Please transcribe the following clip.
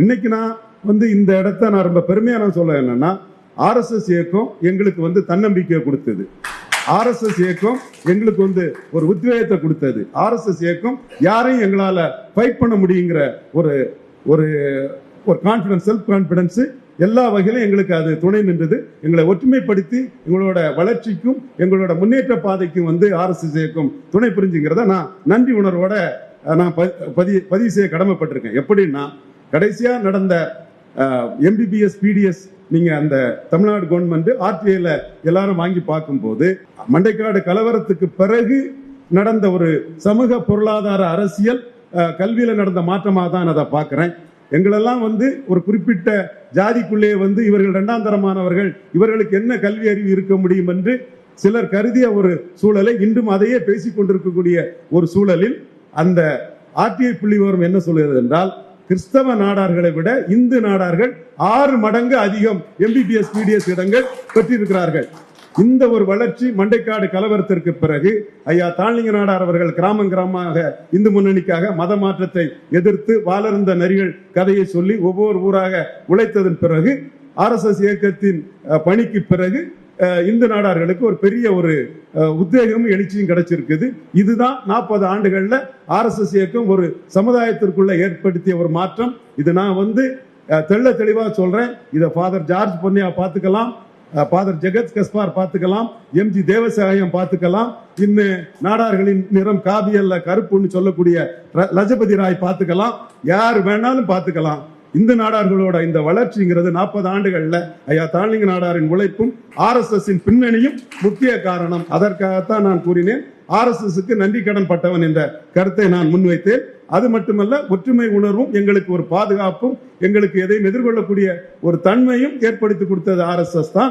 இன்னைக்கு நான் வந்து இந்த இடத்த நான் ரொம்ப பெருமையா நான் சொல்ல என்னன்னா ஆர்எஸ்எஸ் இயக்கம் எங்களுக்கு வந்து தன்னம்பிக்கையை கொடுத்தது. ஆர்எஸ்எஸ் இயக்கம் எங்களுக்கு வந்து ஒரு உத்வேகத்தை கொடுத்தது. ஆர்எஸ்எஸ் இயக்கம் யாரையும் எங்களால ஃபைட் பண்ண முடியுங்கிற ஒரு ஒரு ஒரு கான்பிடன்ஸ் செல்ஃப் கான்பிடன்ஸ் எல்லா வகையிலும் எங்களுக்கு அது துணை நின்றது. எங்களை ஒற்றுமைப்படுத்தி எங்களோட வளர்ச்சிக்கும் எங்களோட முன்னேற்ற பாதைக்கும் வந்து ஆர்எஸ்எஸ் இயக்கம் துணை புரிஞ்சுங்கிறத நான் நன்றி உணர்வோட நான் பதிவு பதிவு செய்ய கடமைப்பட்டிருக்கேன். எப்படின்னா கடைசியாக நடந்த எம்பிபிஎஸ் பிடிஎஸ் நீங்க அந்த தமிழ்நாடு கவர்மெண்ட் ஆர்டிஐல எல்லாரும் வாங்கி பார்க்கும்போது மண்டைக்காடு கலவரத்துக்கு பிறகு நடந்த ஒரு சமூக பொருளாதார அரசியல் கல்வியில் கல்வியில நடந்த மாற்றமாக தான் நான் அதை பார்க்குறேன். எங்களெல்லாம் வந்து ஒரு குறிப்பிட்ட ஜாதிக்குள்ளே வந்து இவர்கள் இரண்டாம் தரமானவர்கள் இவர்களுக்கு என்ன கல்வி அறிவு இருக்க முடியும் என்று சிலர் கருதிய ஒரு சூழலை இன்றும் அதையே பேசிக் கொண்டிருக்கக்கூடிய ஒரு சூழலில் அந்த ஆர்டிஐ புள்ளிவிவரம் என்ன சொல்கிறது என்றால் கிறிஸ்தவ நாடார்களை விட இந்து நாடார்கள் ஆறு மடங்கு அதிகம் எம்பிபிஎஸ் பிடிஎஸ் இடங்கள் பெற்றிருக்கிறார்கள். இந்த ஒரு வளர்ச்சி மண்டைக்காடு கலவரத்திற்கு பிறகு ஐயா தாழ்லிங்க நாடார் அவர்கள் கிராமம் கிராமமாக இந்து முன்னணிக்காக மத மாற்றத்தை எதிர்த்து வாளர்ந்த நரிகள் கதையை சொல்லி ஒவ்வொரு ஊராக உழைத்ததன் பிறகு ஆர்எஸ்எஸ் இயக்கத்தின் பணிக்கு பிறகு இந்து நாடார்களுக்கு ஒரு பெரிய ஒரு உத்வேகமும் எழுச்சியும் கிடைச்சிருக்குது. இதுதான் நாற்பது ஆண்டுகளில் ஆர்எஸ்எஸ் இயக்கம் ஒரு சமுதாயத்திற்குள்ள ஏற்படுத்திய ஒரு மாற்றம். இது நான் வந்து தெள்ள தெளிவாக சொல்கிறேன் இதை ஃபாதர் ஜார்ஜ் பொன்னியா பார்த்துக்கலாம். ஃபாதர் ஜெகத் கஸ்பார் பார்த்துக்கலாம். எம்ஜி தேவசாயம் பார்த்துக்கலாம். இன்னும் நாடார்களின் நிறம் காவியல்ல கருப்புன்னு சொல்லக்கூடிய லஜபதி ராய் பார்த்துக்கலாம். யார் வேணாலும் பார்த்துக்கலாம். இந்து நாடார்களோட இந்த வளர்ச்சிங்கிறது நாற்பது ஆண்டுகள்ல ஐயா தாழ்லிங்க நாடாரின் உழைப்பும் ஆர்எஸ்எஸ்ஸின் பின்னணியும் முக்கிய காரணம். அதற்காகத்தான் நான் கூறினேன். ஆர்எஸ்எஸ்க்கு நன்றி கடன் பட்டவன் என்ற கருத்தை நான் முன்வைத்தேன். அது மட்டுமல்ல ஒற்றுமை உணர்வும் எங்களுக்கு ஒரு பாதுகாப்பும் எங்களுக்கு எதையும் எதிர்கொள்ளக்கூடிய ஒரு தன்மையும் ஏற்படுத்தி கொடுத்தது ஆர்எஸ்எஸ் தான்.